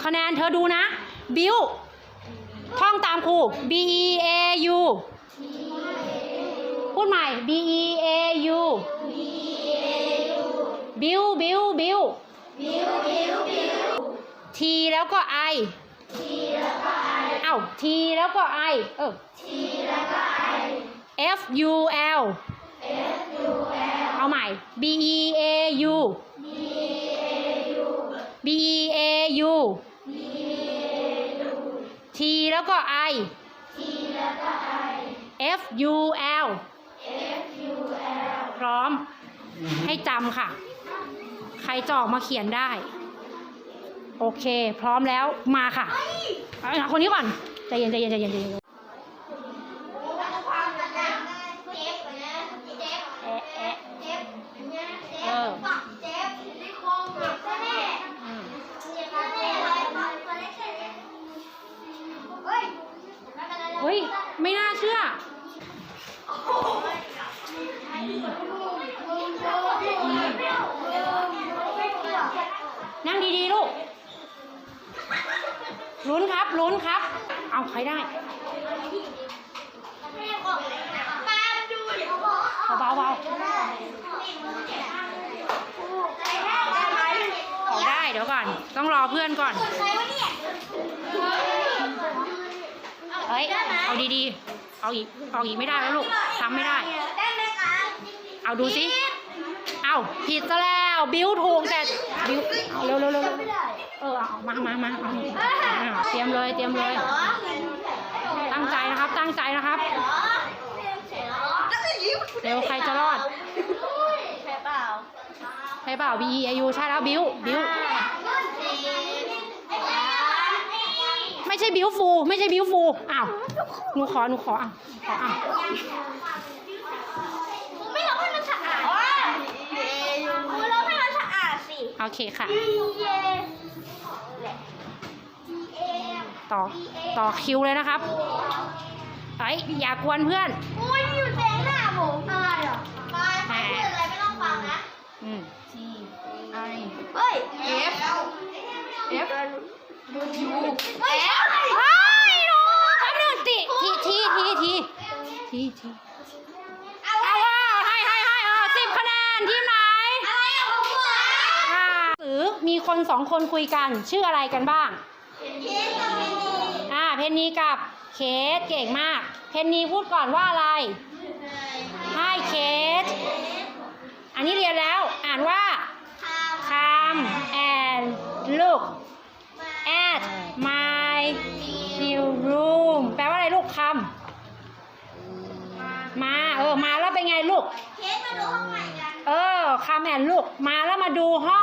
10 คะแนน เธอดูนะ บิวท่องตามครู B E A U พูดใหม่ B E A U บิวบิวบิว T แล้วก็ I เอ้า T แล้วก็ I เออ F U L เอาใหม่ B E A U B E A U T แล้วก็ I F U L พร้อม ให้จำค่ะ ใครจะออกมาเขียนได้ โอเค พร้อมแล้วมาค่ะเอาคนนี้ก่อนใจเย็นใจเย็นใจเย็นใจเย็น ไม่น่าเชื่อ นั่งดีๆ ลูก ลุ้นครับ ลุ้นครับ เอาใครได้เบาๆเบาออได้เดี๋ยวก่อน ต้องรอเพื่อนก่อน เฮ้ย เอาดีๆ เอาอีกออกอีกไม่ได้แล้วลูกทำไม่ได้ เอาดูสิเอาผิดซะแล้ว บิ้วถูกแต่บิ้วเอาเร็วเร็วเร็วเร็วเออเอามามามาเอาเอาเตรียมเลย เตรียมเลย ตั้งใจนะครับ ตั้งใจนะครับ เร็วใครจะรอด ใช่เปล่า ใช่เปล่า B E A U ใช่แล้ว บิ้ว บิ้วไม่ ใช่บิ้วฟู ไม่ใช่บิ้วฟูอ้าวหนูขอหนูขออะขออะไม่ร้องให้มันสะอาดคุณร้องให้มันสะอาดสิ โอเคค่ะเย่ต่อต่อคิวเลยนะครับเอ้ยอย่ากวนเพื่อนอุ้ยอยู่แสงหน้าผมอะไรอะไปใครพูดอะไรไม่ต้องฟังนะ อืมเฮ้ย F F ไม่ใช่ เฮ้ยหนูแป๊บนึงติทีทีทีทีทีที อะไร เอาว่าให้ให้ให้เออสิบคะแนนทีมไหน อะไรอะผมบอก อ่าหรือ มีคนสองคนคุยกัน ชื่ออะไรกันบ้างคิดกับพี่นี่อ่าเพนนีกับเคสเก่งมาก เพนนีพูดก่อนว่าอะไรให้เคสอันนี้เรียนแล้วอ่านว่า come and look at my new room แปลว่าอะไรลูก come มาเออมาแล้วเป็นไงลูกเคสมาดูห้องใหม่กันเออ come and look มาแล้วมาดูห้อง